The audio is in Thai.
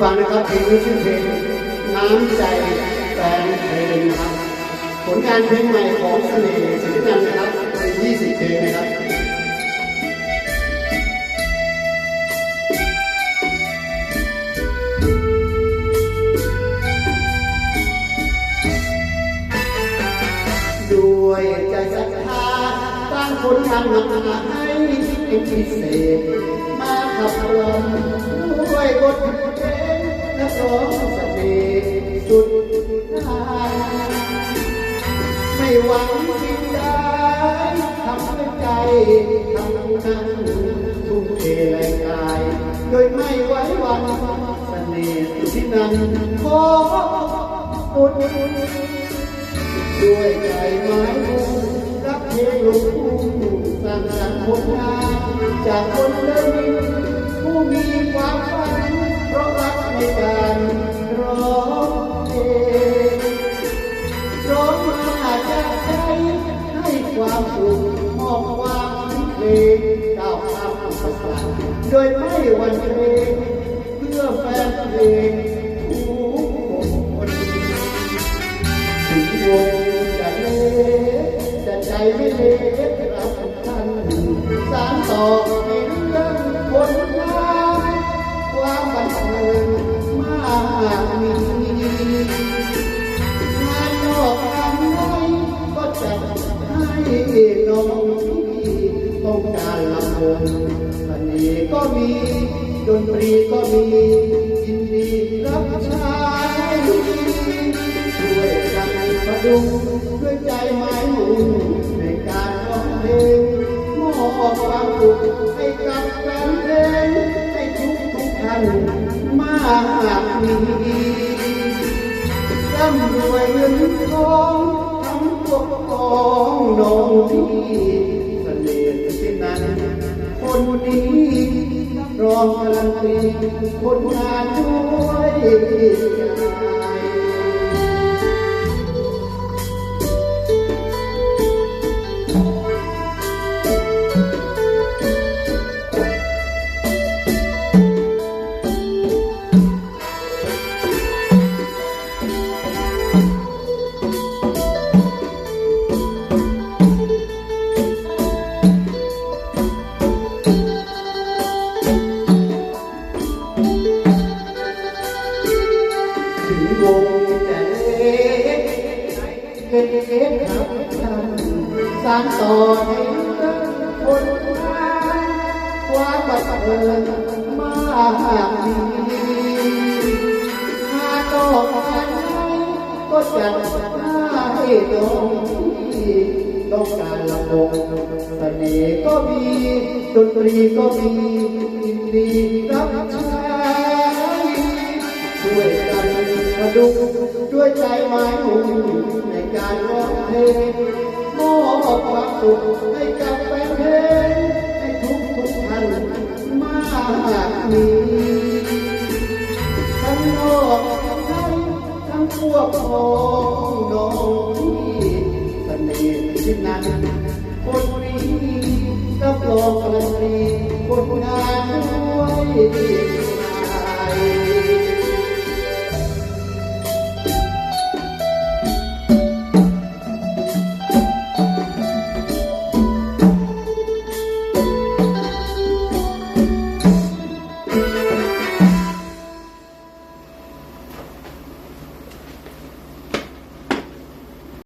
ฟังนะครับเพลงนี้ชื่อเพลงน้ำใจแฟนเพลงนะครับผลงานเพลงใหม่ของเสน่ห์ศิลปินนะครับเป็น20เพลงนะครับด้วยใจศรัทธาตั้งคนทำนำมาให้เป็นพิเศษ มาขับร้องด้วยบท เพลงและร้องเสน่ห์สุดท้ายไม่หวังสิ่งใดทำด้วยใจทำนั้นทุ่มเทแรงกาย โดยไม่ไว้วันเสน่ห์ที่นั้นขออุดด้วยใจไม้มุ่งรักเพลงลูกทุ่งสร้างสรรค์ผลงานจากคนเดิ โดยไม่หวั่นเกรงเพื่อแฟนเพลงทุกคนถึงวงจะเล็กจะใจไม่เล็กรับท่านสารต่อในเรื่องผลงานความบันเทิงมากมีงานนอกงานในก็จะให้เองนอง การลำวงเสน่ห์ก็มีดนตรีก็มียินดีรับใช้ด้วยกันประดุงด้วยใจหมายมุ่งในการร้องเพลงมอบความสุขให้กับแฟนเพลงให้ทุกทุกท่านมากมีร่ำรวยเงินทองทั้งพวกพ้องน้องพี่ คนนี้รองกำลังตีคนงานด้วยใจ ถึงวงจะเล็กเล็กเล็กครับท่านสร้างต่อให้คนความบันเทิงมากมีหากดอกงานก็จัดให้ตรงที่ต้องการลำวงเสน่ห์ก็มีดนตรีก็มียินดีรับใช้ กระดุกด้วยใจหมายมุ่งในการร้องเพลงมอบความสุขให้กับแฟนเพลงให้ทุกทุกท่านมากมีทั้งนอกทั้งทั้งพวกพ้องน้องที่เสน่ห์ที่นั้นคนนี้รับรองการันตีคนงานด้วย